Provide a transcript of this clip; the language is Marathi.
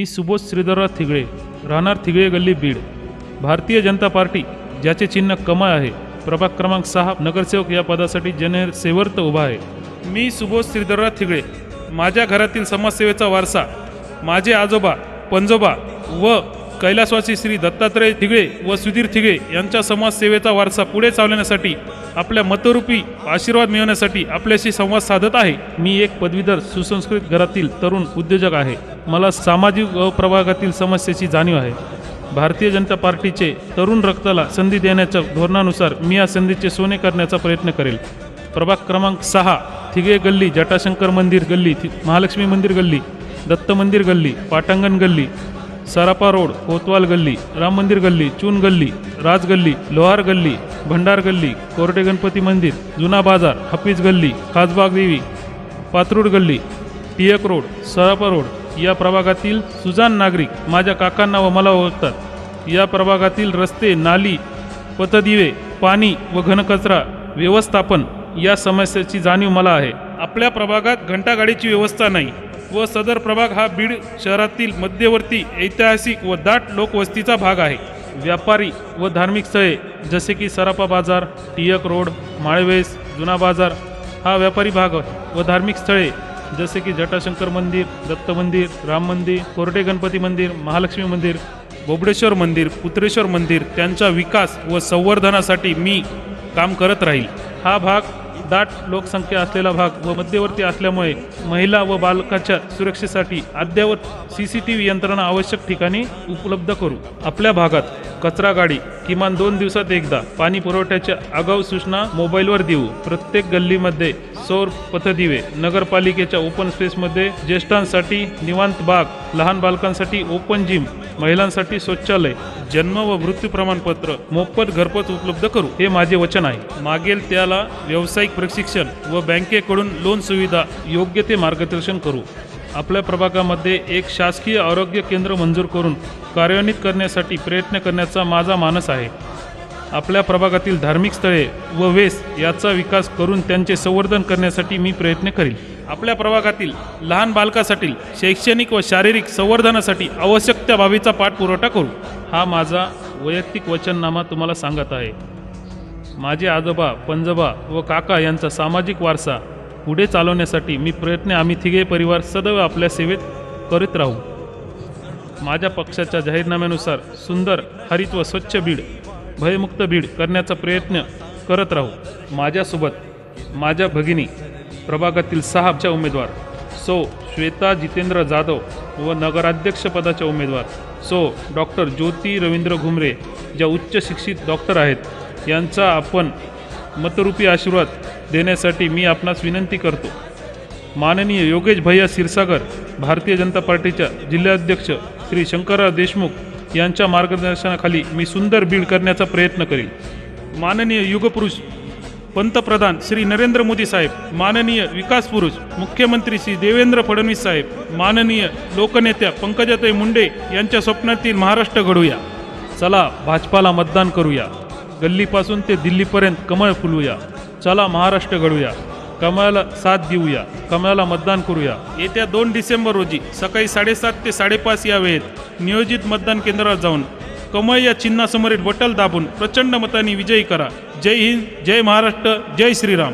मी सुबोध श्रीधरराव थिगळे राहणार थिगळे गल्ली बीड. भारतीय जनता पार्टी ज्याचे चिन्ह कमळ आहे प्रभाग क्रमांक सहा नगरसेवक या पदासाठी जनसेवर्त सेवर्त उभा आहे. मी सुबोध श्रीधरराव थिगळे माझ्या घरातील समाजसेवेचा वारसा माझे आजोबा पंजोबा व कैलासवासी श्री दत्तात्रय थिगळे व सुधीर थिगळे यांच्या समाजसेवेचा वारसा पुढे चालवण्यासाठी आपल्या मतरूपी आशीर्वाद मिळवण्यासाठी आपल्याशी संवाद साधत आहे. मी एक पदवीधर सुसंस्कृत घरातील तरुण उद्योजक आहे. मला सामाजिक व प्रभागातील समस्येची जाणीव आहे. भारतीय जनता पार्टीचे तरुण रक्ताला संधी देण्याच्या धोरणानुसार मी या संधीचे सोने करण्याचा प्रयत्न करेल. प्रभाग क्रमांक सहा थिगे गल्ली जटाशंकर मंदिर गल्ली महालक्ष्मी मंदिर गल्ली दत्त मंदिर गल्ली पाटांगण गल्ली सरापा रोड कोतवाल गल्ली राम मंदिर गल्ली चून गल्ली राज गल्ली लोहार गल्ली भंडार गल्ली कोरडे गणपती मंदिर जुना बाजार हफीज गल्ली खासबाग देवी पात्रूड गल्ली टियक रोड सरापा रोड. या प्रभागातील सुजान नागरिक माझ्या काकांना व मला ओळखतात. या प्रभागातील रस्ते नाली पतदिवे पाणी व घनकचरा व्यवस्थापन या समस्येची जाणीव मला आहे. आपल्या प्रभागात घंटागाडीची व्यवस्था नाही. व सदर प्रभाग हा बीड शहरातील मध्यवर्ती ऐतिहासिक व दाट लोकवस्तीचा भाग आहे. व्यापारी व धार्मिक स्थळे जसे की सरापा बाजार टियक रोड माळवेस जुना बाजार हा व्यापारी भाग व धार्मिक स्थळे जसे की जटाशंकर मंदिर दत्त मंदिर राम मंदिर कोरटे गणपती मंदिर महालक्ष्मी मंदिर बोबडेश्वर मंदिर पुत्रेश्वर मंदिर त्यांचा विकास व संवर्धनासाठी मी काम करत राहील. हा भाग दाट लोकसंख्या असलेला भाग व मध्यवर्ती असल्यामुळे महिला व बालकाच्या सुरक्षेसाठी अद्ययावत सी सी टी व्ही यंत्रणा आवश्यक ठिकाणी उपलब्ध करू. आपल्या भागात कचरा गाडी किमान दोन दिवसात एकदा पाणी पुरवठ्याच्या आगाऊ सूचना मोबाईलवर देऊ. प्रत्येक गल्लीमध्ये सौर पथदिवे नगरपालिकेच्या ओपन स्पेसमध्ये ज्येष्ठांसाठी निवांत बाग लहान बालकांसाठी ओपन जिम महिलांसाठी शौचालय जन्म व मृत्यू प्रमाणपत्र मोफत घरपोच उपलब्ध करू. हे माझे वचन आहे. मागेल त्याला व्यावसायिक प्रशिक्षण व बँकेकडून लोन सुविधा योग्य ते मार्गदर्शन करू. आपल्या प्रभागामध्ये एक शासकीय आरोग्य केंद्र मंजूर करून कार्यान्वित करण्यासाठी प्रयत्न करण्याचा माझा मानस आहे. आपल्या प्रभागातील धार्मिक स्थळे व वेस याचा विकास करून त्यांचे संवर्धन करण्यासाठी मी प्रयत्न करील आपल्या प्रभागातील लहान बालकासाठी शैक्षणिक व शारीरिक संवर्धनासाठी आवश्यक त्या बाबीचा पाठपुरवठा करू. हा माझा वैयक्तिक वचननामा तुम्हाला सांगत आहे. माझे आजोबा पंजोबा व काका यांचा सामाजिक वारसा पुढे चालवण्यासाठी मी प्रयत्न आम्ही तिघे परिवार सदैव आपल्या सेवेत करीत राहू. माझ्या पक्षाच्या जाहीरनाम्यानुसार सुंदर हरित व स्वच्छ बीड भयमुक्त बीड करण्याचा प्रयत्न करत राहू. माझ्यासोबत माझ्या भगिनी प्रभागातील सहाच्या उमेदवार सो श्वेता जितेंद्र जाधव व नगराध्यक्षपदाच्या उमेदवार सो डॉक्टर ज्योती रवींद्र घुमरे ज्या उच्च शिक्षित डॉक्टर आहेत यांचा आपण मतरूपी आशीर्वाद देण्यासाठी मी आपणास विनंती करतो. माननीय योगेश भैया क्षीरसागर भारतीय जनता पार्टीच्या जिल्हाध्यक्ष श्री शंकरराव देशमुख यांच्या मार्गदर्शनाखाली मी सुंदर बीड करण्याचा प्रयत्न करीन. माननीय युगपुरुष पंतप्रधान श्री नरेंद्र मोदी साहेब माननीय विकास पुरुष मुख्यमंत्री श्री देवेंद्र फडणवीस साहेब माननीय लोकनेत्या पंकजाताई मुंडे यांच्या स्वप्नातील महाराष्ट्र घडूया. चला भाजपाला मतदान करूया. गल्लीपासून ते दिल्लीपर्यंत कमळ फुलूया चला महाराष्ट्र घडूया. कमळाला साथ देऊया. कमळाला मतदान करूया. येत्या दोन डिसेंबर रोजी सकाळी साडेसात ते साडेपाच या वेळेत नियोजित मतदान केंद्रावर जाऊन कमळ या चिन्हासमोरील बटल दाबून प्रचंड मताने विजयी करा. जय हिंद जय महाराष्ट्र जय श्रीराम.